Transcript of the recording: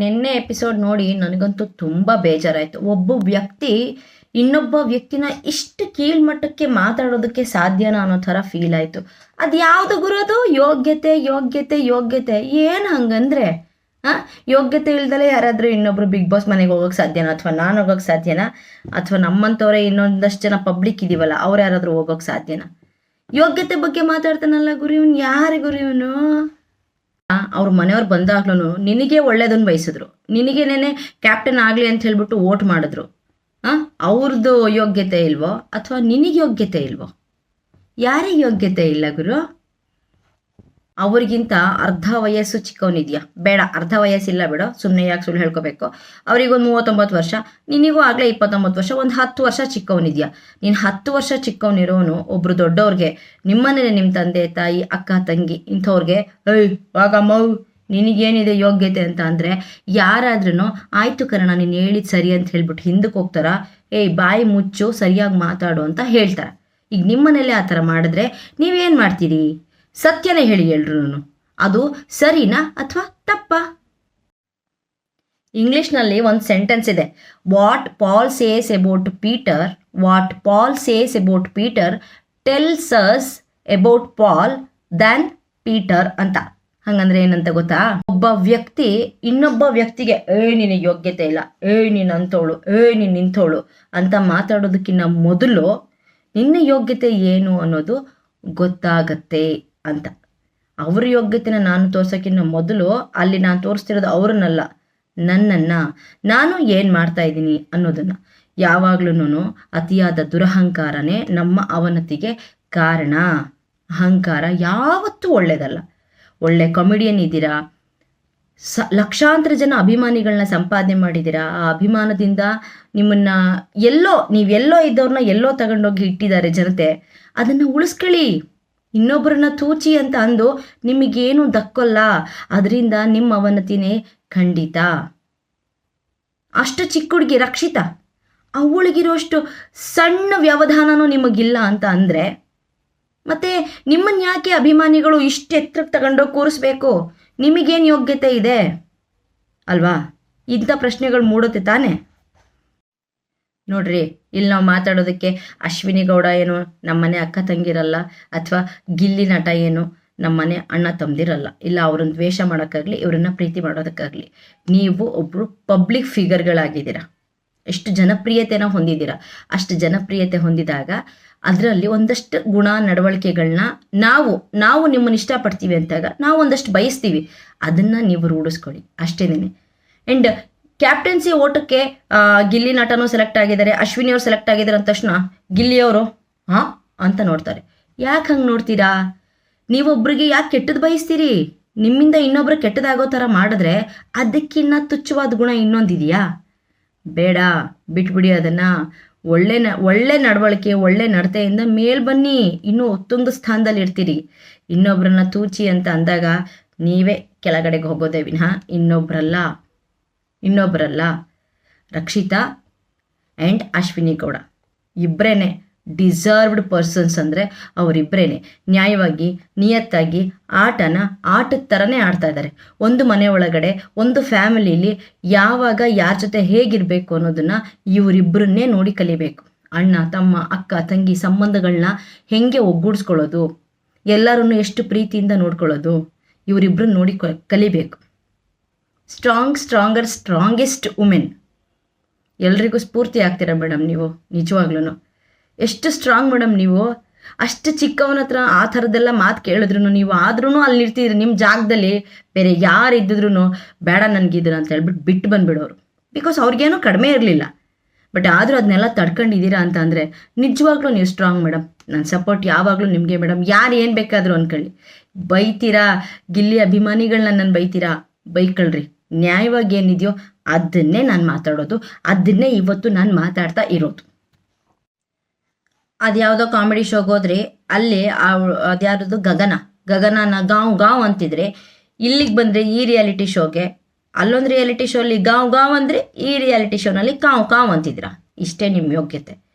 ನಿನ್ನೆ ಎಪಿಸೋಡ್ ನೋಡಿ ನನಗಂತೂ ತುಂಬ ಬೇಜಾರಾಯಿತು. ಒಬ್ಬ ವ್ಯಕ್ತಿ ಇನ್ನೊಬ್ಬ ವ್ಯಕ್ತಿನ ಇಷ್ಟು ಕೀಳ್ಮಟ್ಟಕ್ಕೆ ಮಾತಾಡೋದಕ್ಕೆ ಸಾಧ್ಯನಾ ಅನ್ನೋ ಥರ ಫೀಲ್ ಆಯಿತು. ಅದು ಯಾವುದು ಗುರೋದು ಯೋಗ್ಯತೆ ಯೋಗ್ಯತೆ ಯೋಗ್ಯತೆ. ಏನು ಹಂಗಂದ್ರೆ ಹಾಂ ಯೋಗ್ಯತೆ ಇಲ್ದಲೆ ಯಾರಾದರೂ ಇನ್ನೊಬ್ರು ಬಿಗ್ ಬಾಸ್ ಮನೆಗೆ ಹೋಗೋಕೆ ಸಾಧ್ಯನಾ ಅಥವಾ ನಾನು ಹೋಗೋಕೆ ಸಾಧ್ಯನಾ? ಅಥವಾ ನಮ್ಮಂಥವ್ರೆ ಇನ್ನೊಂದಷ್ಟು ಜನ ಪಬ್ಲಿಕ್ ಇದೀವಲ್ಲ, ಅವ್ರು ಯಾರಾದರೂ ಹೋಗೋಕೆ ಸಾಧ್ಯನಾ? ಯೋಗ್ಯತೆ ಬಗ್ಗೆ ಮಾತಾಡ್ತಾನಲ್ಲ ಗುರು ಇವನು? ಯಾರು ಗುರು ಇವನು? ಅವ್ರ ಮನೆಯವ್ರು ಬಂದಾಗ್ಲೂ ನಿನಗೆ ಒಳ್ಳೇದನ್ನು ಬಯಸಿದ್ರು. ನಿನಗೇನೇ ಕ್ಯಾಪ್ಟನ್ ಆಗಲಿ ಅಂತ ಹೇಳ್ಬಿಟ್ಟು ವೋಟ್ ಮಾಡಿದ್ರು. ಹಾಂ? ಅವ್ರದ್ದು ಯೋಗ್ಯತೆ ಇಲ್ವೋ? ಅಥವಾ ನಿನಗೆ ಯೋಗ್ಯತೆ ಇಲ್ವೋ? ಯಾರಿಗೆ ಯೋಗ್ಯತೆ ಇಲ್ಲ ಗುರು? ಅವ್ರಿಗಿಂತ ಅರ್ಧ ವಯಸ್ಸು ಚಿಕ್ಕವನಿದ್ಯಾ? ಬೇಡ, ಅರ್ಧ ವಯಸ್ಸಿಲ್ಲ ಬೇಡ ಸುಮ್ಮನೆ ಯಾಕೆ ಸುಳ್ಳು ಹೇಳ್ಕೋಬೇಕು? ಅವ್ರಿಗೊಂದು ಮೂವತ್ತೊಂಬತ್ತು ವರ್ಷ, ನಿನಗೂ ಆಗಲೇ ಇಪ್ಪತ್ತೊಂಬತ್ತು ವರ್ಷ, ಒಂದು ಹತ್ತು ವರ್ಷ ಚಿಕ್ಕವನಿದ್ಯಾ? ನೀನು ಹತ್ತು ವರ್ಷ ಚಿಕ್ಕವನಿರೋನು, ಒಬ್ರು ದೊಡ್ಡವ್ರಿಗೆ ನಿಮ್ಮನೇ ನಿಮ್ಮ ತಂದೆ, ತಾಯಿ, ಅಕ್ಕ, ತಂಗಿ ಇಂಥವ್ರಿಗೆ ಏಯ್ ಮೌ ನಿನಗೇನಿದೆ ಯೋಗ್ಯತೆ ಅಂತ ಅಂದರೆ ಯಾರಾದ್ರೂ ಆಯಿತು ಕರಣ ನೀನು ಹೇಳಿದ ಸರಿ ಅಂತ ಹೇಳ್ಬಿಟ್ಟು ಹಿಂದಕ್ಕೆ ಹೋಗ್ತಾರ? ಏಯ್, ಬಾಯಿ ಮುಚ್ಚು, ಸರಿಯಾಗಿ ಮಾತಾಡು ಅಂತ ಹೇಳ್ತಾರೆ. ಈಗ ನಿಮ್ಮನೇಲೆ ಆ ಥರ ಮಾಡಿದ್ರೆ ನೀವೇನು ಮಾಡ್ತೀರಿ? ಸತ್ಯನೇ ಹೇಳಿ ಎಲ್ರು ಅದು ಸರಿನಾ ಅಥವಾ ತಪ್ಪಾ? ಇಂಗ್ಲಿಷ್ನಲ್ಲಿ ಒಂದು ಸೆಂಟೆನ್ಸ್ ಇದೆ. What Paul says about Peter what Paul says about Peter tells us about Paul than Peter ಅಂತ. ಹಂಗಂದ್ರೆ ಏನಂತ ಗೊತ್ತಾ? ಒಬ್ಬ ವ್ಯಕ್ತಿ ಇನ್ನೊಬ್ಬ ವ್ಯಕ್ತಿಗೆ, ಏ ನಿನ್ನ ಯೋಗ್ಯತೆ ಇಲ್ಲ, ಏ ನೀನು ಅಂತೋಳು ಏ ನೀನು ನಿಂತೋಳು ಅಂತ ಮಾತಾಡೋದಕ್ಕಿಂತ ಮೊದಲು ನಿನ್ನ ಯೋಗ್ಯತೆ ಏನು ಅನ್ನೋದು ಗೊತ್ತಾಗತ್ತೆ. ಅಂತ. ಅವ್ರ ಯೋಗ್ಯತೆನ ನಾನು ತೋರ್ಸೋಕ್ಕಿಂತ ಮೊದಲು ಅಲ್ಲಿ ನಾನು ತೋರಿಸ್ತಿರೋದು ಅವ್ರನ್ನಲ್ಲ, ನನ್ನನ್ನು. ನಾನು ಏನು ಮಾಡ್ತಾ ಇದ್ದೀನಿ ಅನ್ನೋದನ್ನು. ಯಾವಾಗ್ಲೂ ಅತಿಯಾದ ದುರಹಂಕಾರನೇ ನಮ್ಮ ಅವನತಿಗೆ ಕಾರಣ. ಅಹಂಕಾರ ಯಾವತ್ತೂ ಒಳ್ಳೆಯದಲ್ಲ ಒಳ್ಳೆ ಕಾಮಿಡಿಯನ್ ಇದ್ದೀರಾ? ಸ, ಲಕ್ಷಾಂತರ ಜನ ಅಭಿಮಾನಿಗಳನ್ನ ಸಂಪಾದನೆ ಮಾಡಿದ್ದೀರಾ? ಆ ಅಭಿಮಾನದಿಂದ ನಿಮ್ಮನ್ನ ಎಲ್ಲೋ, ನೀವೆಲ್ಲೋ ಇದ್ದವ್ರನ್ನ ಎಲ್ಲೋ ತಗೊಂಡೋಗಿ ಇಟ್ಟಿದ್ದಾರೆ ಜನತೆ. ಅದನ್ನು ಉಳಿಸ್ಕೊಳ್ಳಿ. ಇನ್ನೊಬ್ಬರನ್ನ ತೂಚಿ ಅಂತ ಅಂದು ನಿಮಗೇನು ದಕ್ಕೋಲ್ಲ. ಅದರಿಂದ ನಿಮ್ಮ ಅವನತಿನೇ ಖಂಡಿತ. ಅಷ್ಟು ಚಿಕ್ಕ ಹುಡುಗಿ ರಕ್ಷಿತ. ಅವಳಿಗಿರೋಷ್ಟು ಸಣ್ಣ ವ್ಯವಧಾನನೂ ನಿಮಗಿಲ್ಲ ಅಂತ ಅಂದರೆ? ಮತ್ತೆ ನಿಮ್ಮನ್ನ ಯಾಕೆ ಅಭಿಮಾನಿಗಳು ಇಷ್ಟು ಎತ್ತರಕ್ಕೆ ತಗೊಂಡೋಗಿ ಕೂರಿಸ್ಬೇಕು? ನಿಮಗೇನು ಯೋಗ್ಯತೆ ಇದೆ? ಅಲ್ವಾ? ಇಂಥ ಪ್ರಶ್ನೆಗಳು ಮೂಡುತ್ತೆ ತಾನೇ? ನೋಡ್ರಿ, ಇಲ್ಲಿ ನಾವು ಮಾತಾಡೋದಕ್ಕೆ ಅಶ್ವಿನಿ ಗೌಡ ಏನು ನಮ್ಮ ಮನೆ ಅಕ್ಕ ತಂಗಿರಲ್ಲ ಅಥವಾ ಗಿಲ್ಲಿ ನಟ ಏನು ನಮ್ಮನೆ ಅಣ್ಣ ತಂದಿರಲ್ಲ ಇಲ್ಲ, ಅವ್ರನ್ನ ದ್ವೇಷ ಮಾಡೋಕ್ಕಾಗಲಿ, ಇವ್ರನ್ನ ಪ್ರೀತಿ ಮಾಡೋದಕ್ಕಾಗಲಿ, ನೀವು ಒಬ್ರು ಪಬ್ಲಿಕ್ ಫಿಗರ್ಗಳಾಗಿದ್ದೀರಾ ಎಷ್ಟು ಜನಪ್ರಿಯತೆನ ಹೊಂದಿದ್ದೀರಾ. ಅಷ್ಟು ಜನಪ್ರಿಯತೆ ಹೊಂದಿದಾಗ ಅದರಲ್ಲಿ ಒಂದಷ್ಟು ಗುಣ ನಡವಳಿಕೆಗಳನ್ನ ನಾವು ನಾವು ನಿಮ್ಮನ್ನು ಇಷ್ಟಪಡ್ತೀವಿ ಅಂತಾಗ ನಾವು ಒಂದಷ್ಟು ಬಯಸ್ತೀವಿ. ಅದನ್ನು ನೀವು ರೂಢಿಸ್ಕೊಳ್ಳಿ. ಅಷ್ಟೇನೆ ಆ್ಯಂಡ್ ಕ್ಯಾಪ್ಟನ್ಸಿ ಓಟಕ್ಕೆ ಗಿಲ್ಲಿ ನಟನೂ ಸೆಲೆಕ್ಟ್ ಆಗಿದ್ದಾರೆ. ಅಶ್ವಿನಿ ಅವರು ಸೆಲೆಕ್ಟ್ ಆಗಿದ್ದಾರೆ ಅಂದ ತಕ್ಷಣ ಗಿಲ್ಲಿಯವರು ಹಾಂ? ಅಂತ ನೋಡ್ತಾರೆ. ಯಾಕೆ ಹಂಗೆ ನೋಡ್ತೀರಾ? ನೀವೊಬ್ಬರಿಗೆ ಯಾಕೆ ಕೆಟ್ಟದ್ದು ಬಯಸ್ತೀರಿ? ನಿಮ್ಮಿಂದ ಇನ್ನೊಬ್ರು ಕೆಟ್ಟದಾಗೋ ಥರ ಮಾಡಿದ್ರೆ ಅದಕ್ಕಿನ್ನ ತುಚ್ಛವಾದ ಗುಣ ಇನ್ನೊಂದಿದೆಯಾ? ಬೇಡ, ಬಿಟ್ಬಿಡಿ ಅದನ್ನು. ಒಳ್ಳೆ ನ, ಒಳ್ಳೆ ನಡವಳಿಕೆ, ಒಳ್ಳೆ ನಡತೆಯಿಂದ ಮೇಲ್ ಬನ್ನಿ. ಇನ್ನೂ ಒತ್ತೊಂದು ಸ್ಥಾನದಲ್ಲಿ ಇರ್ತೀರಿ. ಇನ್ನೊಬ್ಬರನ್ನ ತೂಚಿ ಅಂತ ಅಂದಾಗ ನೀವೇ ಕೆಳಗಡೆಗೆ ಹೋಗೋದೇ ವಿನಃ ಇನ್ನೊಬ್ರಲ್ಲ. ಇನ್ನೊಬ್ಬರಲ್ಲ ರಕ್ಷಿತಾ ಆ್ಯಂಡ್ ಅಶ್ವಿನಿ ಗೌಡ. ಇಬ್ಬರೇ ಡಿಸರ್ವ್ಡ್ ಪರ್ಸನ್ಸ್ ಅಂದರೆ ಅವರಿಬ್ಬರೇ ನ್ಯಾಯವಾಗಿ, ನಿಯತ್ತಾಗಿ ಆಟನ ಆಟದ ಥರನೇ ಆಡ್ತಾ ಇದ್ದಾರೆ ಒಂದು ಮನೆ ಒಳಗಡೆ, ಒಂದು ಫ್ಯಾಮಿಲಿಲಿ ಯಾವಾಗ ಯಾರ ಜೊತೆ ಹೇಗಿರಬೇಕು ಅನ್ನೋದನ್ನು ಇವರಿಬ್ಬರನ್ನೇ ನೋಡಿ ಕಲಿಬೇಕು. ಅಣ್ಣ, ತಮ್ಮ, ಅಕ್ಕ, ತಂಗಿ ಸಂಬಂಧಗಳನ್ನ ಹೆಂಗೆ ಒಗ್ಗೂಡಿಸ್ಕೊಳ್ಳೋದು? ಎಲ್ಲರನ್ನು ಎಷ್ಟು ಪ್ರೀತಿಯಿಂದ ನೋಡ್ಕೊಳ್ಳೋದು? ಇವರಿಬ್ಬರನ್ನ ನೋಡಿ ಕಲಿಬೇಕು. ಸ್ಟ್ರಾಂಗ್ ಸ್ಟ್ರಾಂಗರ್ ಸ್ಟ್ರಾಂಗೆಸ್ಟ್ ವುಮೆನ್ ಎಲ್ರಿಗೂ ಸ್ಫೂರ್ತಿ ಆಗ್ತೀರ ಮೇಡಮ್ ನೀವು? ನಿಜವಾಗ್ಲೂ ಎಷ್ಟು ಸ್ಟ್ರಾಂಗ್ ಮೇಡಮ್ ನೀವು? ಅಷ್ಟು ಚಿಕ್ಕವನ ಹತ್ರ ಆ ಥರದ್ದೆಲ್ಲ ಮಾತು ಕೇಳಿದ್ರು ನೀವು ಆದ್ರೂ ಅಲ್ಲಿ ನಿರ್ತಿದ್ರಿ ನಿಮ್ಮ ಜಾಗದಲ್ಲಿ. ಬೇರೆ ಯಾರು ಇದ್ದಿದ್ರು ಬೇಡ ನನಗಿದ್ರು ಅಂತ ಹೇಳ್ಬಿಟ್ಟು ಬಿಟ್ಟು ಬಂದುಬಿಡೋರು. ಬಿಕಾಸ್ ಅವ್ರಿಗೇನೂ ಕಡಿಮೆ ಇರಲಿಲ್ಲ. ಬಟ್ ಆದರೂ ಅದನ್ನೆಲ್ಲ ತಡ್ಕೊಂಡಿದ್ದೀರಾ ಅಂತ ಅಂದರೆ ನಿಜವಾಗ್ಲೂ ನೀವು ಸ್ಟ್ರಾಂಗ್ ಮೇಡಮ್. ನನ್ನ ಸಪೋರ್ಟ್ ಯಾವಾಗಲೂ ನಿಮಗೆ ಮೇಡಮ್. ಯಾರು ಏನು ಬೇಕಾದರೂ ಅಂದ್ಕೊಳ್ಳಿ ಬೈತೀರಾ? ಗಿಲ್ಲಿ ಅಭಿಮಾನಿಗಳನ್ನ ನಾನು ಬೈತೀರಾ? ಬೈಕಳ್ರಿ. ನ್ಯಾಯವಾಗಿ ಏನಿದೆಯೋ ಅದನ್ನೇ ನಾನು ಮಾತಾಡೋದು. ಅದನ್ನೇ ಇವತ್ತು ನಾನು ಮಾತಾಡ್ತಾ ಇರೋದು. ಅದ್ಯಾವುದೋ ಕಾಮಿಡಿ ಶೋಗೆ ಹೋದ್ರೆ ಅಲ್ಲಿ ಅದ್ಯಾರದು ಗಗನ. ಗಗನನ ಗಾಂವ್ ಗಾಂವ್ ಅಂತಿದ್ರೆ ಇಲ್ಲಿಗೆ ಬಂದರೆ ಈ ರಿಯಾಲಿಟಿ ಶೋಗೆ ಅಲ್ಲೊಂದು ರಿಯಾಲಿಟಿ ಶೋಲಿ ಗಾಂವ್ ಗಾಂವ್ ಅಂದರೆ ಈ ರಿಯಾಲಿಟಿ ಶೋನಲ್ಲಿ ಕಾವ್ ಕಾವ್ ಅಂತಿದ್ರ ಇಷ್ಟೇ ನಿಮ್ಮ ಯೋಗ್ಯತೆ.